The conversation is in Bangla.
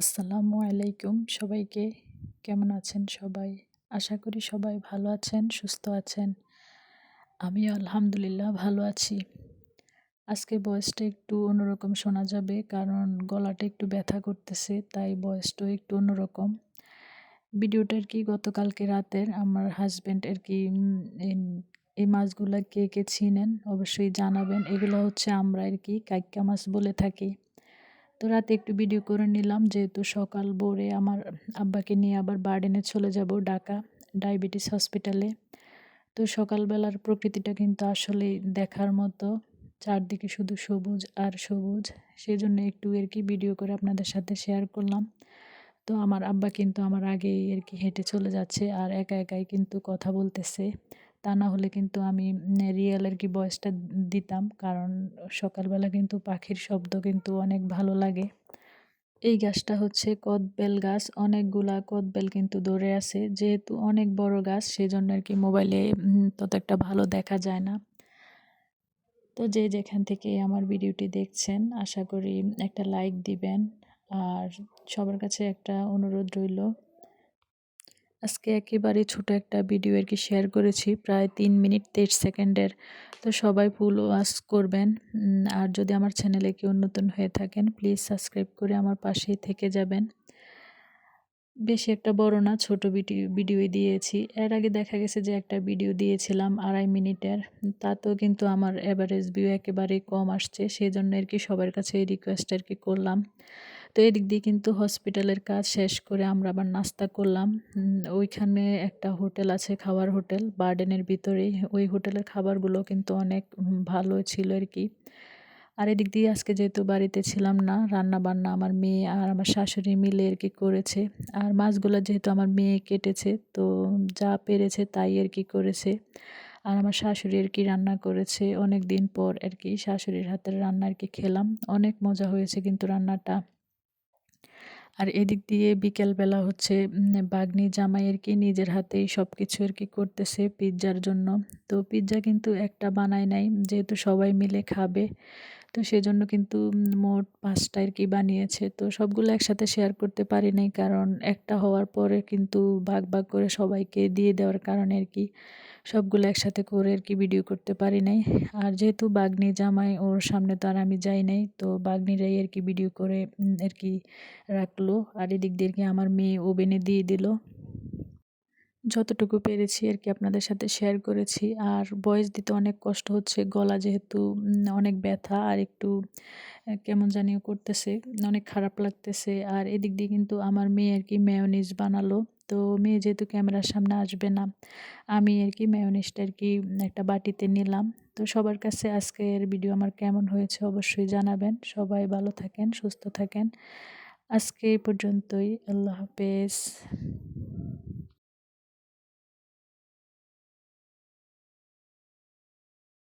আসসালামু আলাইকুম সবাইকে। কেমন আছেন সবাই? আশা করি সবাই ভালো আছেন, সুস্থ আছেন। আমি আলহামদুলিল্লাহ ভালো আছি। আজকে বয়সটা একটু অন্যরকম শোনা যাবে, কারণ গলাটা একটু ব্যথা করতেছে, তাই বয়সটাও একটু অন্যরকম। ভিডিওটা আর কি গতকালকে রাতের? আমার হাজব্যান্ড আর কি এই মাছগুলা কে কে চিনেন অবশ্যই জানাবেন। এগুলো হচ্ছে আমরা আর কি কাইক্কা মাছ বলে থাকি। তো রাতে একটু ভিডিও করে নিলাম, যেহেতু সকাল ভোরে আমার আব্বাকে নিয়ে আবার বার্ডেনে চলে যাব ঢাকা ডায়াবেটিস হসপিটালে তো সকালবেলার প্রকৃতিটা কিন্তু আসলে দেখার মতো, চারদিকে শুধু সবুজ আর সবুজ। সেই জন্য একটু আর কি ভিডিও করে আপনাদের সাথে শেয়ার করলাম। তো আমার আব্বা কিন্তু আমার আগেই আর কি হেঁটে চলে যাচ্ছে আর একা একাই কিন্তু কথা বলতেছে। তা না হলে কিন্তু আমি রিয়েল আর কি বয়সটা দিতাম। কারণ সকালবেলা কিন্তু পাখির শব্দ কিন্তু অনেক ভালো লাগে। এই গাছটা হচ্ছে কদবেল গাছ। অনেকগুলা কদবেল কিন্তু ধরে আছে। যেহেতু অনেক বড় গাছ, সেজন্য আর কি মোবাইলে তত একটা ভালো দেখা যায় না। তো যে যেখান থেকে আমার ভিডিওটি দেখছেন, আশা করি একটা লাইক দিবেন। আর সবার কাছে একটা অনুরোধ রইল আজকে একেবারে ছোট একটা ভিডিও আর কি শেয়ার করেছি, প্রায় তিন মিনিট তেইশ সেকেন্ডের। তো সবাই ফুল ওয়াশ করবেন। আর যদি আমার চ্যানেলে কেউ নতুন হয়ে থাকেন প্লিজ সাবস্ক্রাইব করে আমার পাশেই থেকে যাবেন। বেশি একটা বড় না, ছোট ভিডিও ভিডিও দিয়েছি। এর আগে দেখা গেছে যে একটা ভিডিও দিয়েছিলাম আড়াই মিনিটের। তাতেও কিন্তু আমার অ্যাভারেজ ভিউ একেবারেই কম আসছে সেই জন্য আর কি সবার কাছে এই রিকোয়েস্ট আর কি করলাম। তো এদিক দিয়ে কিন্তু হসপিটালের কাজ শেষ করে আমরা আবার নাস্তা করলাম। ওইখানে একটা হোটেল আছে, খাবার হোটেল, বার্ডেনের ভিতরেই ওই হোটেলের খাবারগুলো কিন্তু অনেক ভালো ছিল আর কি। আর এদিক দিয়ে আজকে যেহেতু বাড়িতে ছিলাম না রান্না বান্না আমার মেয়ে আর আমার শাশুড়ি মিলে আর কি করেছে। আর মাছগুলো যেহেতু আমার মেয়ে কেটেছে, তো যা পেরেছে তাই আর কি করেছে। আর আমার শাশুড়ি আর কি রান্না করেছে। অনেক দিন পর আর কি শাশুড়ির হাতের রান্না আর কি খেলাম। অনেক মজা হয়েছে কিন্তু রান্নাটা। আর এদিক দিয়ে বিকেলবেলা হচ্ছে বাগনি আর কি নিজের হাতেই সব কিছু আর কি করতেছে পিৎজার জন্য। তো পিৎজা কিন্তু একটা বানায় নাই, যেহেতু সবাই মিলে খাবে। তো সেজন্য কিন্তু মোট পাঁচটা আর কি বানিয়েছে। তো সবগুলো একসাথে শেয়ার করতে পারি নাই কারণ একটা হওয়ার পরে কিন্তু ভাগ ভাগ করে সবাইকে দিয়ে দেওয়ার কারণে আর কি সবগুলো একসাথে করে আর কি ভিডিও করতে পারি নাই। আর যেহেতু বাগনি জামাই ওর সামনে তো আর আমি যাই নাই, তো বাগনিরাই আর কি ভিডিও করে আর কি রাখল। আর এদিক দিয়ে আর কি আমার মেয়ে ওভেনে দিয়ে দিল। যতটুকু পেরেছি আর কি আপনাদের সাথে শেয়ার করেছি। আর ভয়েস দিতে অনেক কষ্ট হচ্ছে, গলা যেহেতু অনেক ব্যথা আর একটু কেমন জানিও করতেছে, অনেক খারাপ লাগতেছে। আর এদিক দিয়ে কিন্তু আমার মেয়ে আর কি মেয়নিজ বানালো। তো মেয়ে যেহেতু ক্যামেরার সামনে আসবে না, আমি আর কি মেয়নিজটা আর কি একটা বাটিতে নিলাম। তো সবার কাছে আজকের ভিডিও আমার কেমন হয়েছে অবশ্যই জানাবেন। সবাই ভালো থাকেন, সুস্থ থাকেন। আজকে এই পর্যন্তই, আল্লাহ হাফেজ।